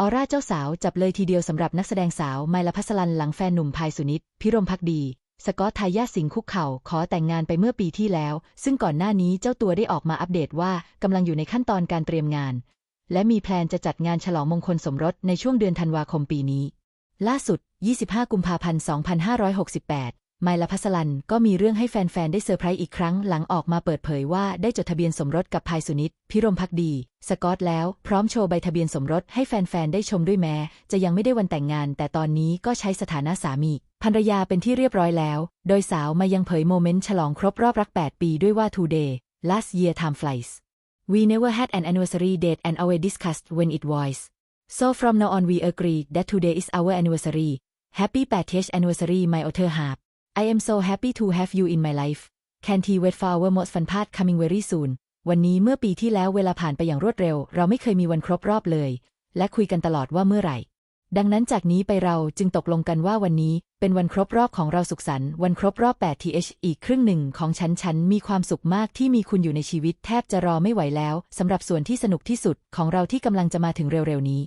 ออร่าเจ้าสาวจับเลยทีเดียวสำหรับนักแสดงสาวไมลพัสลันหลังแฟนหนุ่มพายสุนิตพิรมพักดี สกอตทายาสิงคุกเข่าขอแต่งงานไปเมื่อปีที่แล้ว ซึ่งก่อนหน้านี้เจ้าตัวได้ออกมาอัปเดตว่ากำลังอยู่ในขั้นตอนการเตรียมงาน และมีแพลนจะจัดงานฉลองมงคลสมรสในช่วงเดือนธันวาคมปีนี้ ล่าสุด 25 กุมภาพันธ์ 2568 ไมลพัสลันก็มีเรื่องให้แฟน ๆ ได้เซอร์ไพรส์อีกครั้งหลังออกมาเปิดเผยว่าได้จดทะเบียนสมรสกับพายสุนิต พิรมพักดี สกอตแล้ว พร้อมโชว์ใบทะเบียนสมรสให้แฟน ๆ ได้ชมด้วยแม้ จะยังไม่ได้วันแต่งงาน แต่ตอนนี้ก็ใช้สถานะสามีภรรยาเป็นที่เรียบร้อยแล้ว โดยสาวมายังเผยโมเมนต์ฉลองครบรอบรัก 8 ปีด้วยว่า today last year time flies we never had an anniversary date and always discussed when it was so from now on we agree that today is our anniversary happy 8th anniversary my other half I am so happy to have you in my life. Can't wait for our most fun part coming very soon. วันนี้เมื่อปีที่แล้วเวลาผ่านไปอย่างรวดเร็ว เราไม่เคยมีวันครบรอบเลย และคุยกันตลอดว่าเมื่อไหร่ ดังนั้นจากนี้ไปเราจึงตกลงกันว่าวันนี้เป็นวันครบรอบของเราสุขสันต์วันครบรอบ 8th อีกครึ่งหนึ่งของฉันฉันมีความสุขมากที่มีคุณอยู่ในชีวิตแทบจะรอไม่ไหวแล้วสำหรับส่วนที่สนุกที่สุดของเราที่กำลังจะมาถึงเร็วๆนี้